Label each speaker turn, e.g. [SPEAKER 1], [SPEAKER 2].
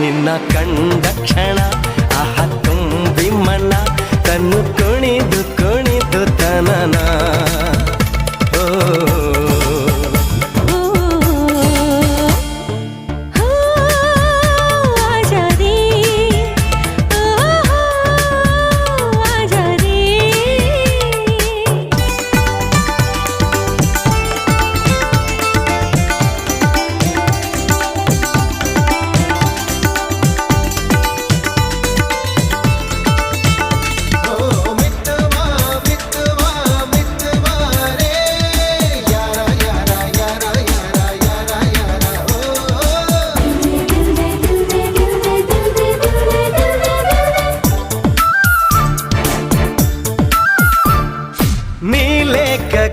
[SPEAKER 1] ನಿನ್ನ ಕಂಡ ಕ್ಷಣ. నీ లేక